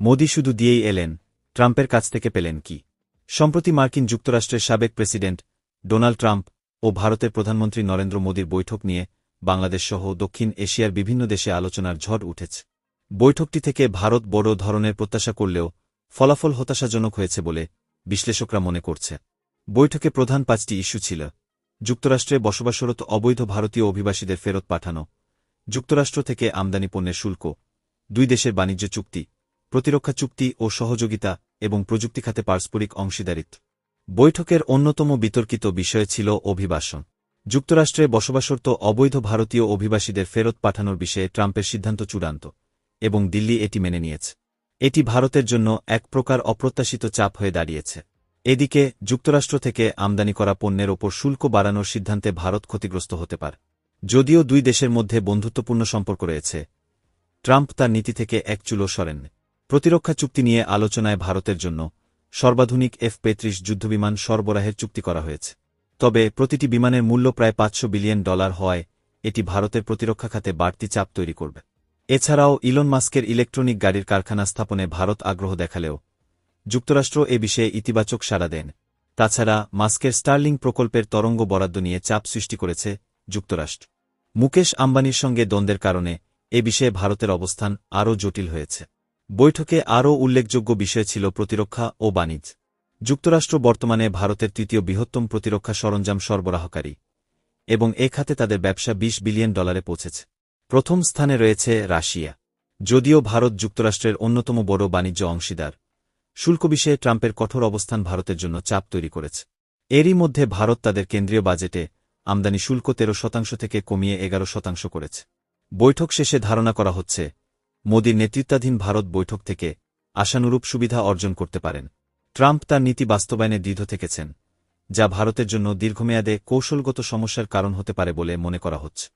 মোদি শুধু দিয়েই এলেন, ট্রাম্পের কাছ থেকে পেলেন কি? সম্প্রতি মার্কিন যুক্তরাষ্ট্রের সাবেক প্রেসিডেন্ট ডোনাল্ড ট্রাম্প ও ভারতের প্রধানমন্ত্রী নরেন্দ্র মোদীর বৈঠক নিয়ে বাংলাদেশসহ দক্ষিণ এশিয়ার বিভিন্ন দেশে আলোচনার ঝড় উঠেছে। বৈঠকটি থেকে ভারত বড় ধরনের প্রত্যাশা করলেও ফলাফল হতাশাজনক হয়েছে বলে বিশ্লেষকরা মনে করছে। বৈঠকে প্রধান পাঁচটি ইস্যু ছিল, যুক্তরাষ্ট্রে বসবাসরত অবৈধ ভারতীয় অভিবাসীদের ফেরত পাঠানো, যুক্তরাষ্ট্র থেকে আমদানি পণ্যের শুল্ক, দুই দেশের বাণিজ্য চুক্তি প্রতিরক্ষা চুক্তি ও সহযোগিতা এবং প্রযুক্তি খাতে পারস্পরিক অংশীদারিত্ব। বৈঠকের অন্যতম বিতর্কিত বিষয় ছিল অভিবাসন। যুক্তরাষ্ট্রে বসবাসরত অবৈধ ভারতীয় অভিবাসীদের ফেরত পাঠানোর বিষয়ে ট্রাম্পের সিদ্ধান্ত চূড়ান্ত এবং দিল্লি এটি মেনে নিয়েছে। এটি ভারতের জন্য এক প্রকার অপ্রত্যাশিত চাপ হয়ে দাঁড়িয়েছে। এদিকে, যুক্তরাষ্ট্র থেকে আমদানি করা পণ্যের ওপর শুল্ক বাড়ানোর সিদ্ধান্তে ভারত ক্ষতিগ্রস্ত হতে পারে। যদিও দুই দেশের মধ্যে বন্ধুত্বপূর্ণ সম্পর্ক রয়েছে, ট্রাম্প তার নীতি থেকে এক চুলো সরেন প্রতিরক্ষা চুক্তি নিয়ে আলোচনায় ভারতের জন্য সর্বাধুনিক এফ পেত্রিশ যুদ্ধবিমান সরবরাহের চুক্তি করা হয়েছে। তবে প্রতিটি বিমানের মূল্য প্রায় পাঁচশো বিলিয়ন ডলার হওয়ায় এটি ভারতের প্রতিরক্ষা খাতে বাড়তি চাপ তৈরি করবে। এছাড়াও ইলন মাস্কের ইলেকট্রনিক গাড়ির কারখানা স্থাপনে ভারত আগ্রহ দেখালেও যুক্তরাষ্ট্র এ বিষয়ে ইতিবাচক সাড়া দেন। তাছাড়া মাস্কের স্টার্লিং প্রকল্পের তরঙ্গ বরাদ্দ নিয়ে চাপ সৃষ্টি করেছে যুক্তরাষ্ট্র। মুকেশ আম্বানির সঙ্গে দ্বন্দ্বের কারণে এ বিষয়ে ভারতের অবস্থান আরও জটিল হয়েছে। বৈঠকে আরও উল্লেখযোগ্য বিষয় ছিল প্রতিরক্ষা ও বাণিজ্য। যুক্তরাষ্ট্র বর্তমানে ভারতের তৃতীয় বৃহত্তম প্রতিরক্ষা সরঞ্জাম সরবরাহকারী এবং এ খাতে তাদের ব্যবসা ২০ বিলিয়ন ডলারে পৌঁছেছে। প্রথম স্থানে রয়েছে রাশিয়া। যদিও ভারত যুক্তরাষ্ট্রের অন্যতম বড় বাণিজ্য অংশীদার, শুল্ক বিষয়ে ট্রাম্পের কঠোর অবস্থান ভারতের জন্য চাপ তৈরি করেছে। এরই মধ্যে ভারত তাদের কেন্দ্রীয় বাজেটে আমদানি শুল্ক তেরো শতাংশ থেকে কমিয়ে এগারো শতাংশ করেছে। বৈঠক শেষে ধারণা করা হচ্ছে মোদীর নেতৃত্বাধীন ভারত বৈঠক থেকে আশানুরূপ সুবিধা অর্জন করতে পারেন। ট্রাম্প তার নীতি বাস্তবায়নে দৃঢ় থেকেছেন, যা ভারতের জন্য দীর্ঘমেয়াদে কৌশলগত সমস্যার কারণ হতে পারে বলে মনে করা হচ্ছে।